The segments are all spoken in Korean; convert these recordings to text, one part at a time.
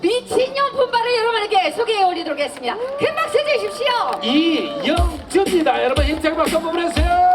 미친년 분발을 여러분에게 소개해 올리도록 하겠습니다. 큰 박수 주십시오. 이영주입니다. 여러분 인생 박수 한번 보내세요.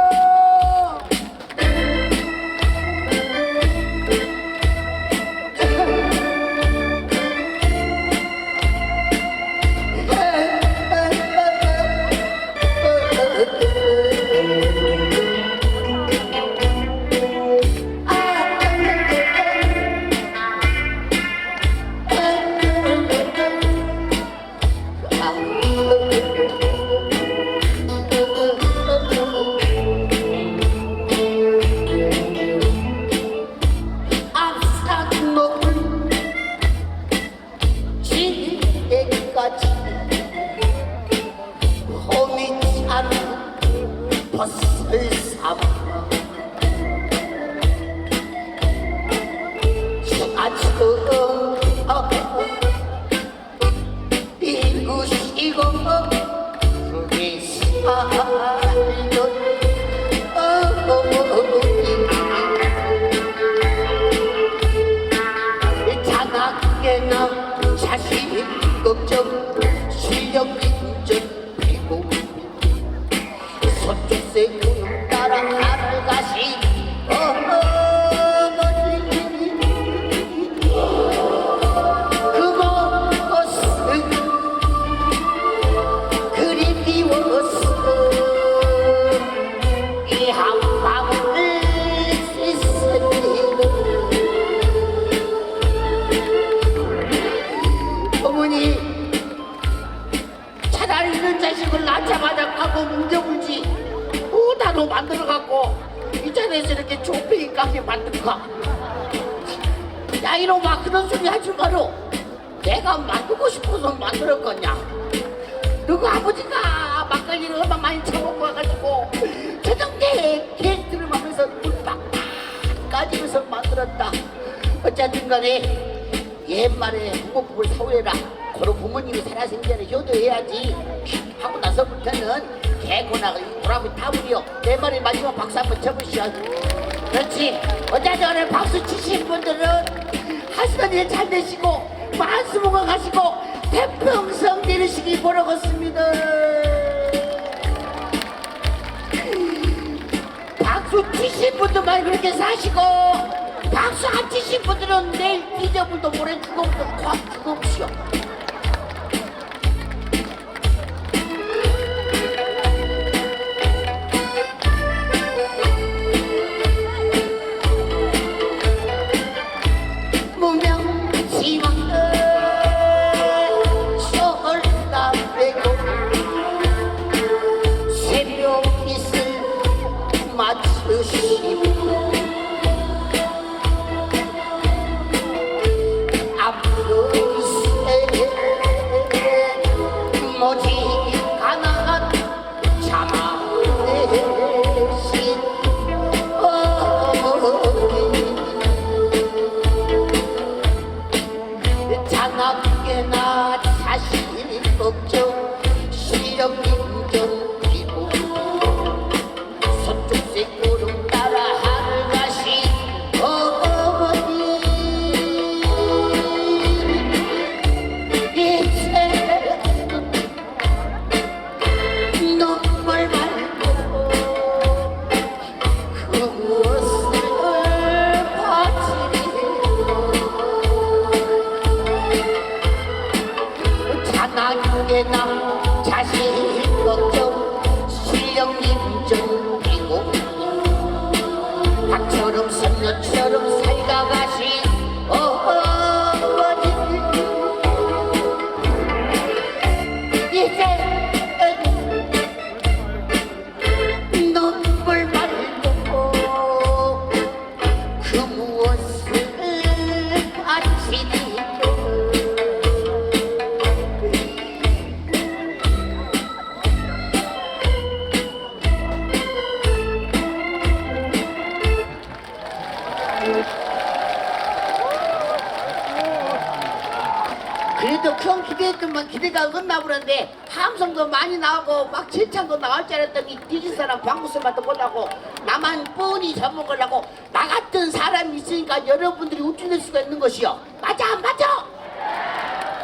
낳자마자 까고 뭉겨불지. 오다로 만들어갖고. 이 자리에서 이렇게 좁히게 까게 만들까? 야 이놈아 그런 소리 하지 마라. 내가 만들고 싶어서 만들었 거냐? 너그 아버지가 막걸리를 얼마 많이 처먹고 와가지고 저정대 개들을 하면서 물팍 까지면서 만들었다. 어쨌든 간에 옛말에 부모부를 사회라. 그런 부모님이 살아생전에 효도해야지. 하고 나서부터는 개고나 보람이 타버려 내 말에 마지막 박수 한번 쳐보시오 그렇지. 어쨌든 박수 치신 분들은 하시던 일 잘 되시고 만수무강 하시고 태평성 되시기 바라겠습니다. 박수 치신 분들만 그렇게 사시고 박수 안 치신 분들은 내일 잊어불도 모레 죽음도 확 죽음시오 그래도 큰 기대했더만 기대가 끝나버렸는데 함성도 많이 나오고 막 칭찬도 나올 줄 알았더니 뒤진 사람 방구슬만도 못하고 나만 뻔히 젖먹으려고 나 같은 사람이 있으니까 여러분들이 우쭐낼 수가 있는 것이요 맞아 안 맞아?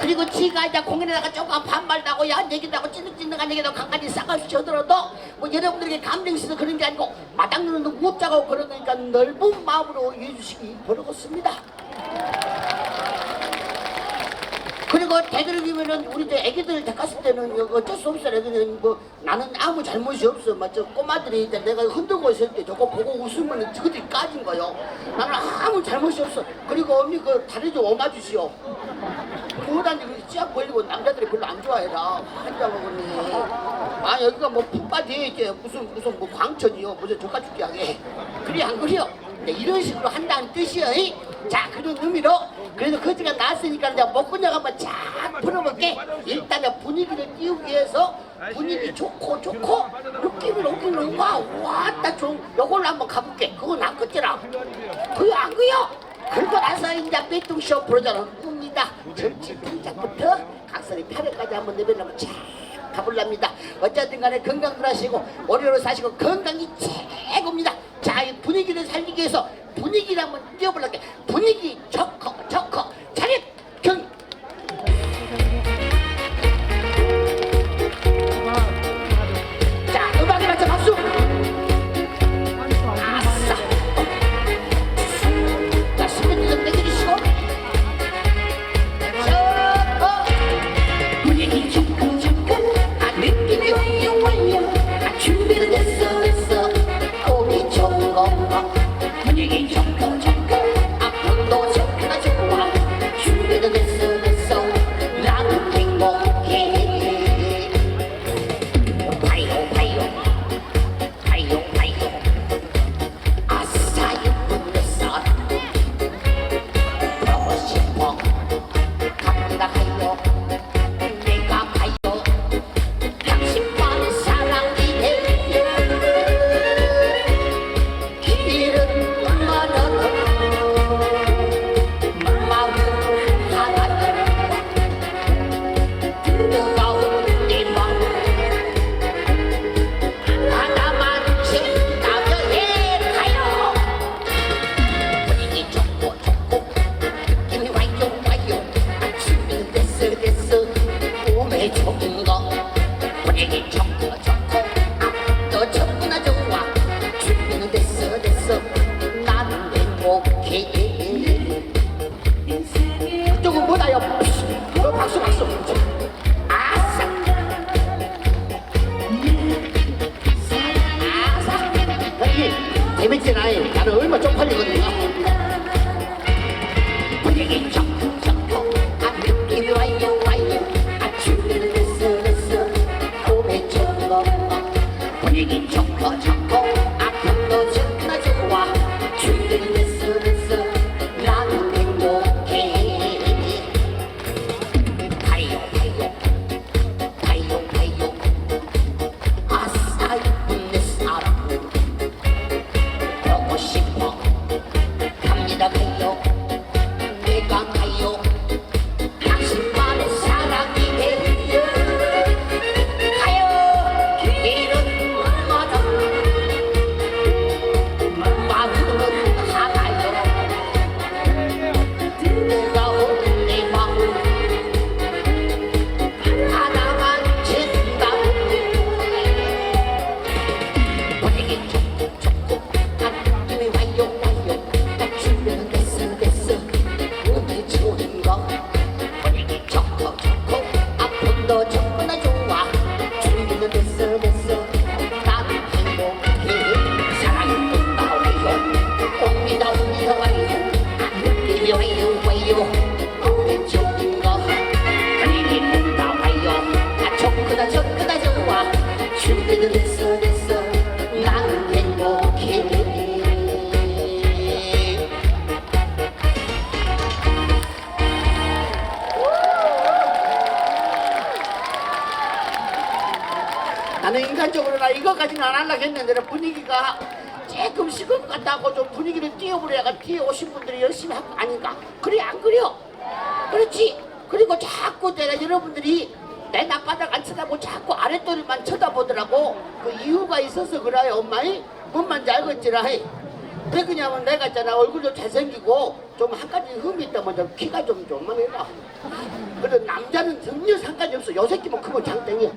그리고 지가 이제 공연에다가 조금 반말도 하고 야한 얘기도 하고 찌득찌득한 얘기도 간간히 싸가지 쳐들어도 뭐 여러분들에게 감정 있어서 그런 게 아니고 마당눈도 못 자고 그러니까 넓은 마음으로 해주시기 바라겠습니다. 그리고 대들기면은 우리 저 애기들 데갔을 때는 어쩔 수 없어. 애기는 뭐 나는 아무 잘못이 없어. 맞죠 꼬마들이 이제 내가 흔들고 있을 때 저거 보고 웃으면 저것들이 까진 거요. 나는 아무 잘못이 없어. 그리고 언니 그 다리 좀 옮아주시오. 그거다니 쫙 벌리고 남자들이 별로 안 좋아해라. 한자 먹으니. 아 여기가 뭐 풋바지 이제 무슨 무슨 뭐 광천이요. 무슨 저가 죽게 하게. 그래 안 그래요 네, 이런 식으로 한다는 뜻이요 이? 자 그런 의미로 그래도 거지가 나왔으니까 이제 목근력 한번 쫙 풀어볼게. 일단은 분위기를 띄우기 위해서 분위기 좋고 좋고 느낌을 오기는 와 왔다 좀 요걸로 한번 가볼게. 그거 나 끝이라. 그거 안 그요? 그러고 나서 이제 빼뚱쇼 부르자는 겁니다. 전체 등장부터 각설이 타령까지 한번 내밀려면 쫙 가볼랍니다. 어쨌든 간에 건강들 하시고 오래오래 사시고 건강이 최고입니다 자 이 분위기를 살리기 위해서 분위기를 한번 띄워볼게. 분위기 좋고 좋고 차렷 했는데 분위기가 조금 식은 것 같다고 좀 분위기를 띄워버려야 띄워오신 분들이 열심히 한 거 아닌가? 그래 안 그래요? 그렇지? 그리고 자꾸 내가 여러분들이 내 앞바닥 안 쳐다보고 자꾸 아랫도리만 쳐다보더라고. 그 이유가 있어서 그래요 엄마이? 뭔 말인지 알겠지라 해. 왜 그냐면 내가 있잖아 얼굴도 잘생기고 좀 한 가지 흠이 있다면 좀 키가 좀 좀만 해라 그래 남자는 전혀 상관이 없어. 요 새끼만 크면 장땡이야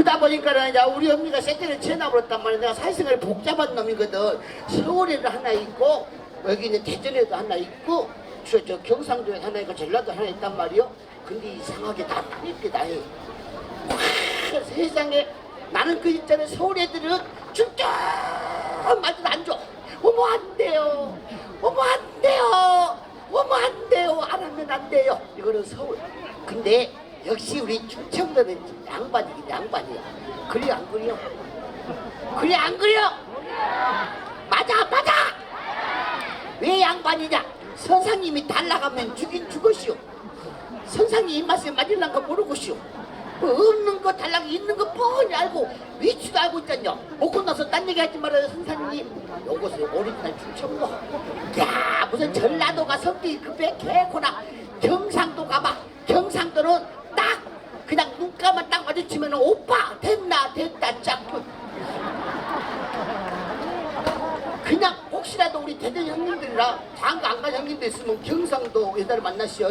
그러다 보니까는 이제 우리 언니가 새끼를 지어놔버렸단 말이야 내가 사회생활 복잡한 놈이거든 서울에도 하나 있고 여기는 대전에도 하나 있고 저, 저 경상도에 하나 있고 전라도 하나 있단 말이요 근데 이상하게 다 틀릴 다 해. 와, 세상에 나는 그 있잖아 서울 애들은 줄줄 말도 안 줘. 어머 안 돼요. 어머 안 돼요. 어머 안 돼요. 안 하면 안 돼요. 이거는 서울. 근데 역시 우리 충청도는 양반이긴 양반이야. 그리 안 그려? 그리 안 그려? 맞아 맞아. 왜 양반이냐? 선상님이 달라가면 죽인 죽었시오. 선상님 입맛에 맞을란 거 모르고시오. 뭐 없는 거 달라고 있는 거 뻔히 알고 위치도 알고 있잖요. 먹고 나서 딴 얘기 하지 말아요 선상님. 요것을 오리지널 충청도. 야 무슨 전라도가 성격이 급해 개코나 경상도 가봐. 경상도는 딱 그냥 눈가만 딱 마주치면 오빠 됐나 됐다 짝꿍. 그냥 혹시라도 우리 대전 형님들이랑 장가 안 간 형님들 있으면 경상도 여자를 만나시오.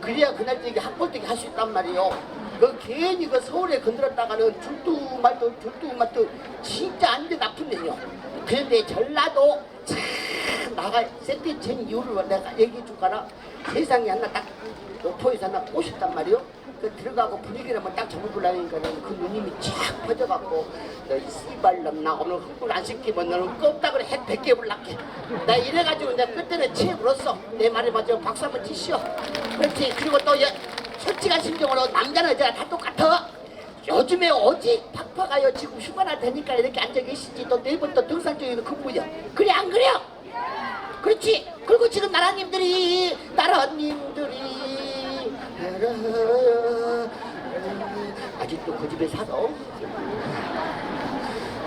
그래야 그날 저기 학벌되게 할수 있단 말이요. 그 괜히 그 서울에 건드렸다가는 줄도 말도 줄도 말도 진짜 안 돼 나쁜 년이요. 그런데 전라도 참 나가 세트chen 이유를 내가 얘기해 줄까나 세상에 하나 딱 노포에서 하나 꼬셨단 말이요. 그 들어가고 분위기를 한번 딱 잡아보려니까는 그 누님이 쫙 퍼져갖고 너이 씨발놈 나 오늘 흥분 안 시키면 너는 껍다그를 해 백개 불락해 나 이래가지고 내가 그때는 물었어. 내 말에 맞아 박수 한번 치시오. 그렇지. 그리고 또 여, 솔직한 심정으로 남자는 여자가 다 똑같아. 요즘에 어디 팍팍하여 지금 휴가나 되니까 이렇게 앉아 계시지. 또 내일부터 등산 중에는 근무야 그래 안 그래요? 그렇지. 그리고 지금 나라님들이 나라님들이 아직도 그 집에 살아.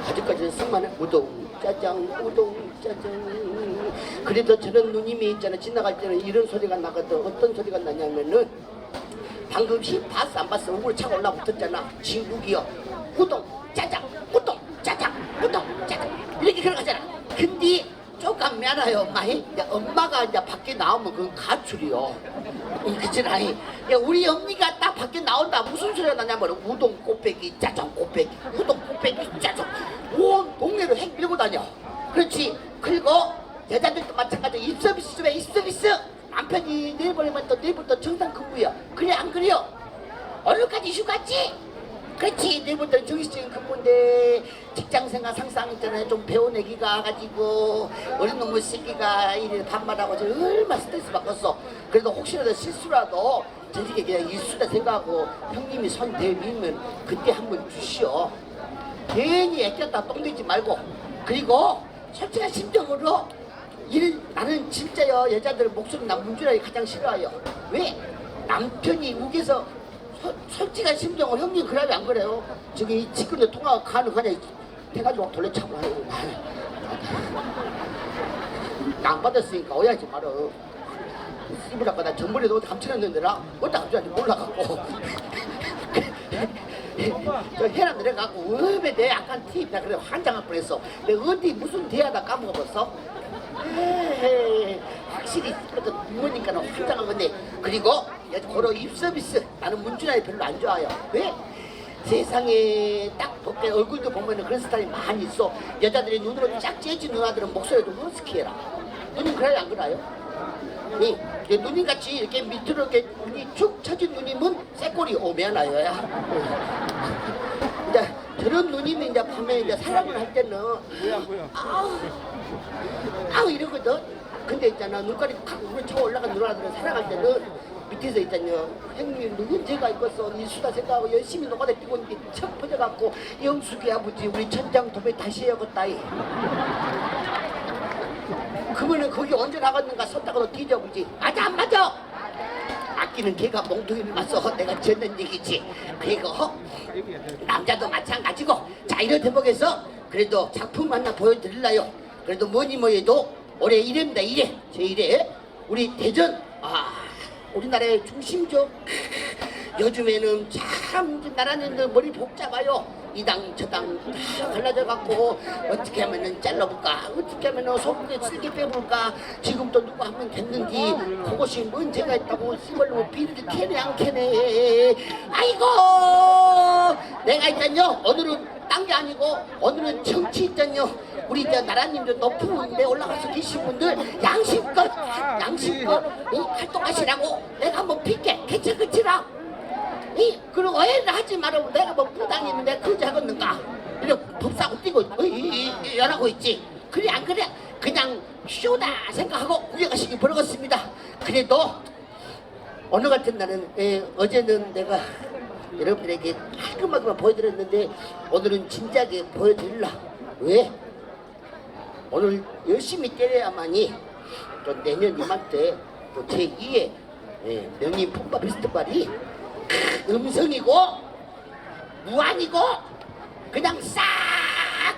아직까지는 승만한 우동 짜장 우동 짜장. 그래도 저런 누님이 있잖아 지나갈 때는 이런 소리가 나거든. 어떤 소리가 나냐면은 방금 시 봤어 안 봤어? 우리 차가 올라붙었잖아. 진국이요. 우동 짜장 우동 짜장 우동 짜장 이렇게 걸어가잖아. 근데 조금 미안해요 이제 엄마가 이제 밖에 나오면 그건 가출이요 응, 그치 나이 야, 우리 언니가 딱 밖에 나온다. 무슨 소리가 나냐면 우동 꽃배기 짜장 꽃배기 우동 꽃배기 짜장. 온 동네를 행 밀고 다녀? 그렇지. 그리고 여자들도 마찬가지. 입서비스 왜 입서비스. 남편이 보내면 또 내일부터 정상 근무야 그래 안 그래요? 얼른까지 휴가지 그렇지 내일부터 정시적인 근무인데 직장생활 상상 있잖아요. 좀 배워내기가 가지고 어린 놈의 새끼가 이래 반말하고 저 얼마나 스트레스 받겠어. 그래도 혹시라도 실수라도 저녁에 그냥 일수다 생각하고 형님이 손 대밀면 그때 한번 주시오. 괜히 애꼈다 똥되지 말고. 그리고 솔직한 심정으로 일 나는 진짜요. 여자들 목소리 나 문주라기 가장 싫어해요. 왜? 남편이 우겨서 소- 솔직한 심정으로 형님 그러면 안 그래요. 저기 지금도 통화가 가능하냐 해가지고 돌려차고 하요 나안 받았으니까 오해하지 말어 씨부라고 나 전번에도 어디 감춰놨는데라 어디다 감춰놨는지 몰라갖고. 저 해나 내려가고 음에 내 약간 티입니다. 그래 환장할 뻔했어. 내가 어디 무슨 대하다 까먹어봤어? 에이, 확실히 그래도 부모니까 환장한 건데. 그리고 고로 입서비스. 나는 문준아이 별로 안 좋아요. 왜? 세상에 딱 볼게 얼굴도 보면은 그런 스타일이 많이 있어. 여자들이 눈으로 쫙 째진 누나들은 목소리도 허스키해라. 누님 그래요? 안 그래요? 이 누님 같이 이렇게 밑으로 이렇게 눈이 축 처진 누님은 쇠꼬리 오면아요 이제 저런 누님이 이제 밤에 이제 사랑을 할 때는 아우 아우 이러거든. 근데 있잖아. 눈깔이 탁쳐 올라간 누나들은 사랑할 때는 밑에서 있잖요. 형님 누군 제가 있겠어? 이 수다 생각하고 열심히 노가다 뛰고 있는데 척 퍼져갖고 영숙이 아버지 우리 천장 도배 다시 해야겠다 이. 그러면은 거기 언제 나갔는가 섰다가도 뒤져보지? 맞아 안 맞아? 아끼는 개가 몽둥이를 맞서 내가 졌는 얘기지. 그리고 남자도 마찬가지고. 자 이런 대목에서 그래도 작품 하나 보여드릴라요. 그래도 뭐니 뭐해도 올해 이래입니다 이래. 제 이래. 우리 대전. 아 우리나라의 중심죠. 요즘에는 참 나라는들 머리 복잡해요. 이 당 저당 다 갈라져 갖고 어떻게 하면은 잘라볼까? 어떻게 하면은 소금에 쓸게 빼볼까? 지금도 누가 하면 됐는지 그것이 문제가 있다고 씨발로 비리를 캐네 안 캐네. 아이고! 내가 있잖요 오늘은 딴 게 아니고 오늘은 정치 있잖요 우리 저 나라님들 높은 데 올라가서 계신 분들 양심껏 양심껏 이 활동하시라고 내가 한번 빌게 괜찮겠지라. 이 그리고 오해를 하지 말고 내가 뭐 부당이면 내가 그러지 하겠는가? 이렇게 법사고 뛰고 연하고 있지. 그래 안 그래? 그냥 쇼다 생각하고 구경하시기 바라겠습니다. 그래도 오늘 같은 날은 예, 어제는 내가 여러분들에게 깔끔하게만 보여드렸는데 오늘은 진지하게 보여드릴라. 왜? 오늘 열심히 때려야만이 또 내년 이맘때 또 제2의 예, 명인 폰바 페스티벌이 음성이고 무한이고 그냥 싹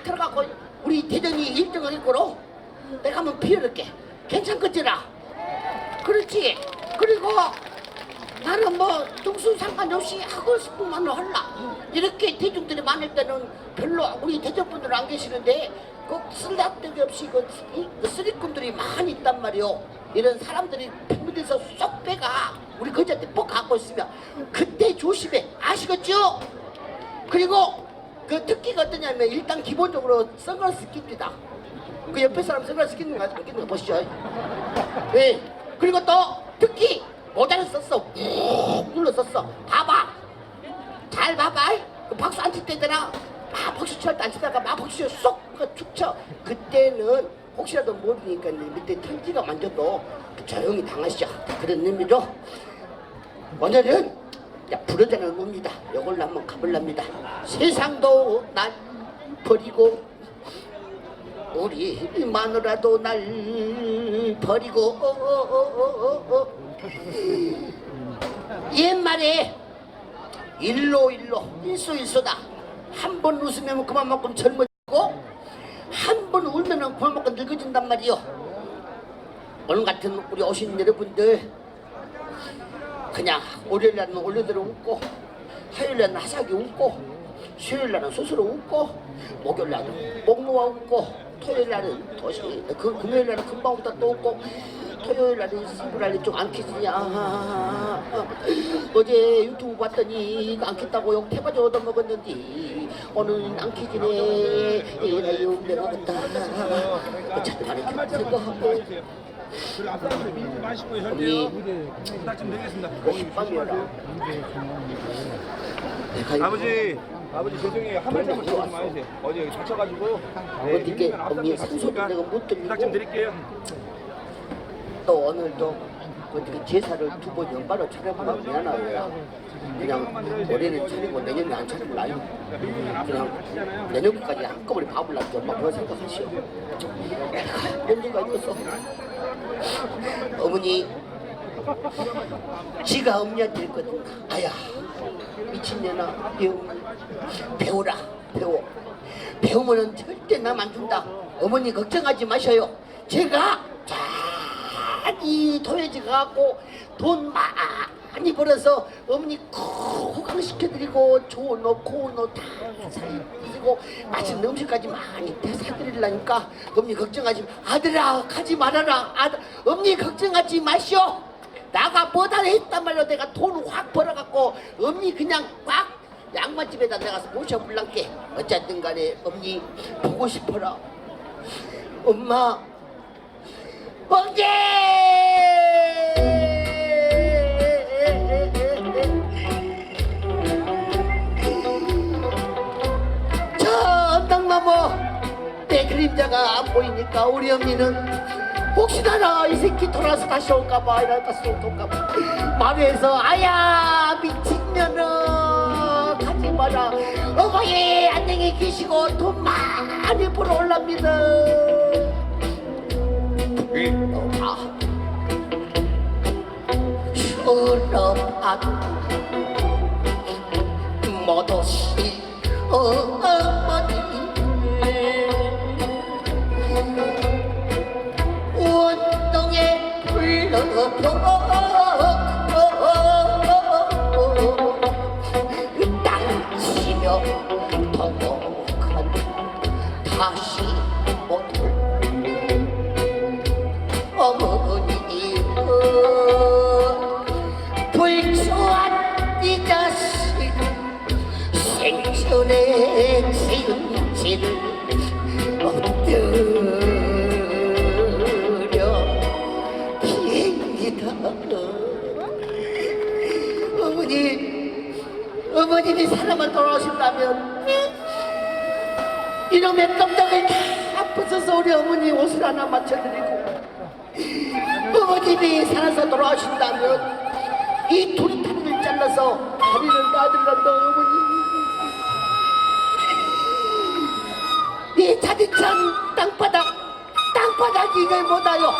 들어가고 우리 대전이 1등을 했고로 내가 한번 피워낼게. 괜찮겠지라? 그렇지? 그리고 나는 뭐 등수 상관없이 하고 말로 할라. 이렇게 대중들이 많을 때는 별로 우리 대전분들 안 계시는데 꼭 쓸데없이 없이 그, 이- 그 쓰리꾼들이 많이 있단 말이오 이런 사람들이 팬분들에서 쏙 빼가 우리 거지한테 뻑 갖고 있으면 그때 조심해 아시겠죠? 그리고 그 특기가 어떠냐면 일단 기본적으로 선글라스 낍니다 그 옆에 사람 선글라스 끼는 거안 끼는 거 보시죠 네. 그리고 또 특히 모자를 썼어. 꾹 눌러 썼어. 봐봐. 잘 봐봐. 그 박수 안 칠 때잖아. 막 박수 칠 때 안 치다가 막 박수 쏙축 쳐. 그때는 혹시라도 모르니까 밑에 편지가 만져도 조용히 당하시죠. 그런 의미로 오늘은 부르자는 겁니다. 이걸로 한번 가볼랍니다. 세상도 날 버리고 우리 마누라도 날 버리고 어, 어, 어, 어, 어, 어. 옛말에 일로 일로 일소 일소다 한 번 웃으면 그만큼 젊어지고 한 번 울면 그만큼 늙어진단 말이요. 오늘 같은 우리 오신 여러분들 그냥 월요일날은 월요대로 웃고 화요일날은 하사기 웃고 수요일날은 스스로 웃고 목요일날은 목 놓아 웃고 토요일날은 도시 그 금요일날은 금방 웃다 또 웃고 토요일날은 시부랄리 좀안 키지냐 어제 유튜브 봤더니 이거 안 켰다고 욕 태바지 얻어먹었는데 오늘은 안 키지네 이나 욕 내가 먹었다 어차피. 우리 부탁 좀 드리겠습니다. 밤이라 아버지, 아버지 죄송해요. 한 말씀만 좀 해주세요. 어디 여기 다쳐가지고. 네, 어떻게 언니 산소도 내가 못 들리고 부탁 좀 드릴게요. 또 오늘도 어떻게 제사를 두 번 연발로 차려보면 미안하고요. 그냥 올해는 차리고 내년에 안 차리고 나요. 그냥 내년까지 한꺼번에 밥을 놨죠. 엄마 그런 생각하시오. 문제가 있어서 어머니 지가 엄니한테 했거든. 아야 미친년아 배우 배우라 배워. 배우면은 절대 남 안 준다. 어머니 걱정하지 마셔요. 제가 많이 도해지 가고 돈 많이 벌어서 어머니 꼭 호강시켜드리고 좋은 옷, 고운 옷다 사드리고 맛있는 음식까지 많이 다 사드리려니까 어머니 걱정하지 마. 아들아 가지 말아라. 아들, 어머니 걱정하지 마시오. 나가 뭐다 했단 말로 내가 돈을 확 벌어갖고 어머니 그냥 꽉 양말집에다 내가서 모셔불란게 어쨌든 간에 어머니 보고 싶어라. 엄마 번개! 저 언덕나무 내 그림자가 안 보이니까 우리 언니는 혹시나 이 새끼 돌아서 다시 올까봐 이러다 쏠까봐. 마루에서 아야 미친년아 가지 마라. 어머니 안녕히 계시고 돈 많이 벌어 올랍니다 아, 서럽한 모도시 어머니 원동에 불러서 땅 돌아오신다면 이놈의 깜짝을 다 부숴서 우리 어머니 옷을 하나 맞춰드리고 어머님이 살아서 돌아오신다면 이 두리타리를 잘라서 다리를 놔드린다 어머니. 이 자디찬 땅바닥 땅바닥이 이걸 못하여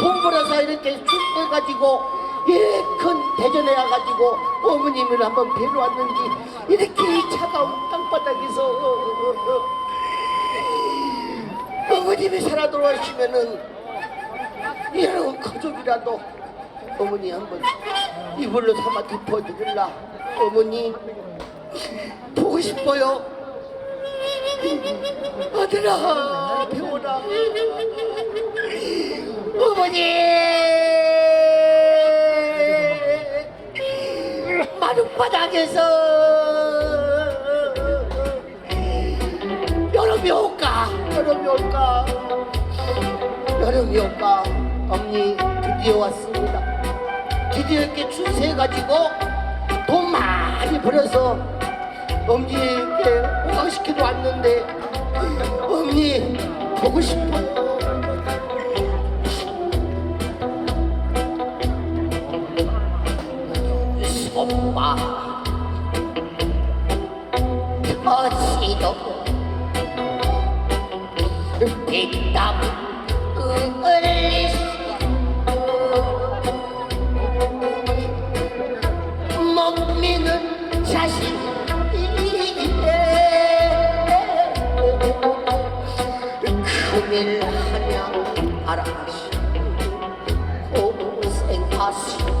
돈 벌어서 이렇게 출해가지고 예큰 대전에 와가지고 어머님을 한번 뵈러 왔는지 이렇게 이 차가운 땅바닥에서 어머님이 살아 돌아오시면은 이런 가족이라도 어머니 한번 이불로 삼아 덮어드릴라. 어머니 보고 싶어요. 아들아 배워라. 어머니 마룻바닥에서. 여름이 올까? 여름이 올까? 여름이 올까? 어머니 드디어 왔습니다. 드디어 이렇게 출세해가지고 돈 많이 벌어서 어머니에게 호강시키러 왔는데 어머니 보고 싶어요 큰일 하냐 알아시 고생하시 어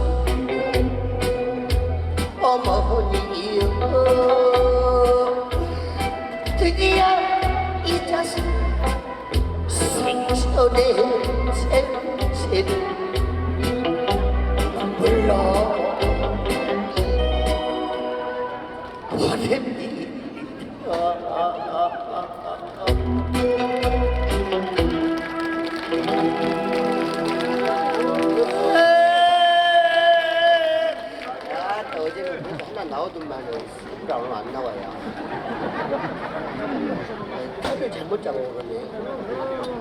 생세를 불러 야, 또 어제는 뭐 하나 나오더만은 술 오늘 안 나와요. 털을 잘못 잡아오네.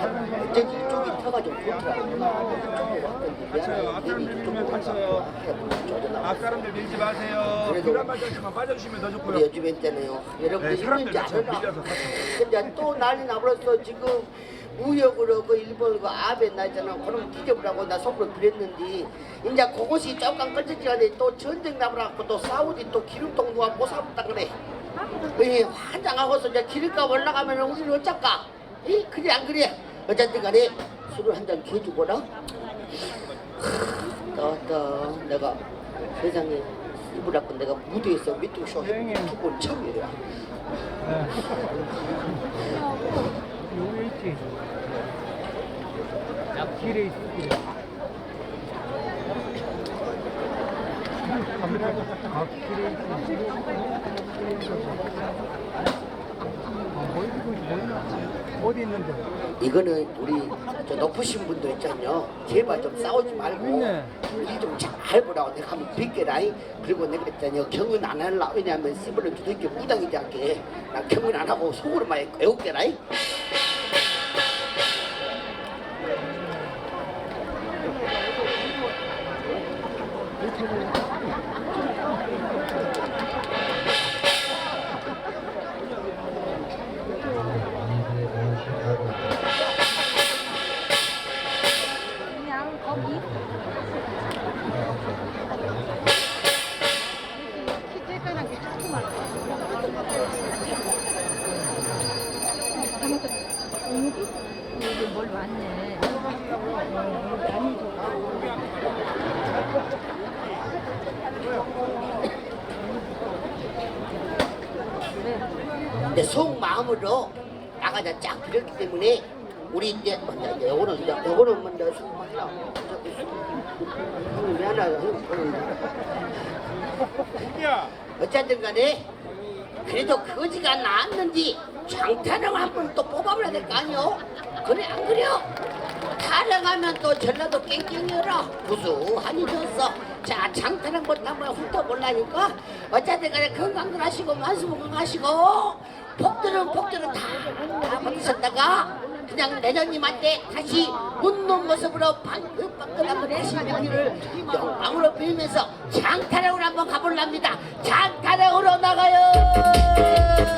아, 어제 이쪽이 터가 좀 좋더라. 이쪽으로 왔더니 미안해. 괜히 이쪽으로 왔어. 앞사람들 밀지 마세요. 발짝씩만 빠져주시면 더 우리 좋고요. 요즘 했잖아요. 여러분들 좀 알아? 밀려서. 근데 또 난리 나버렸어. 지금 무역으로 그 일본 그 아베 나 있잖아. 그럼 뒤져보라고 나 속으로 그랬는데 이제 그것이 조금 꺼졌지간에 또 전쟁 나버려갖고 또 사우디 또 기름통 누가 못 사먹다 그래. 이 환장하고서 이제 기름값 올라가면 우리는 어쩔까? 이 그래 안 그래? 어쨌든 간에 술을 한잔 개주거라. 나왔다. 내가 세상에 이불하고 내가 무대에서 밑둥쇼 해두번 처음이야. 여기 있지. 앞길에 있어. 길에. 앞길에 있지. 아, 뭐 있고 뭐 있나? 어디 있는데? 이거는 우리 저 높으신 분들 있잖요. 제발 좀 싸우지 말고 있네. 일좀잘 보라고 내가 한번 뵙게라이. 그리고 내가 있잖요. 경은 안 할라. 왜냐하면 씨발을 두들겨 무당이지 않게. 나 경은 안 하고 속으로만 애웃게라이. 내 속마음으로 나가자 쫙 그렸기 때문에 우리 이제 먼저 이제 요거는 이제 요거는 먼저. 형님 미안하다. 형, 어쨌든 간에 그래도 거지가 나왔는지 장타령 한번 또 뽑아버려야 될거 아니오? 그래 안 그래요? 타령하면 또 전라도 깽깽이라 구수하니 졌어 자 장타령 한번 훑어볼라니까 어쨌든 간에 건강들 하시고 만수 건강하시고 복들은 복들은 다, 다 받으셨다가 그냥 내년님한테 다시 웃는 모습으로 방긋방긋 한번 하시기를 영광으로 빌면서 장타령으로 한번 가볼랍니다. 장타령으로 나가요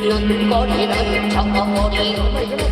뛰는 거리는 저거리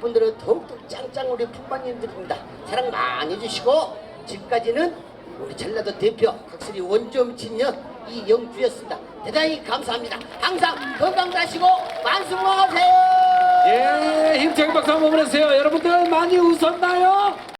분들은 더욱더 짱짱 우리 품바님들입니다 사랑 많이 해주시고 지금까지는 우리 전라도 대표 각설이 원점 친녀 이영주였습니다 대단히 감사합니다 항상 건강들 하시고 만수무하세요 예, 힘차게 박수 한번 보내주세요. 여러분들 많이 웃었나요?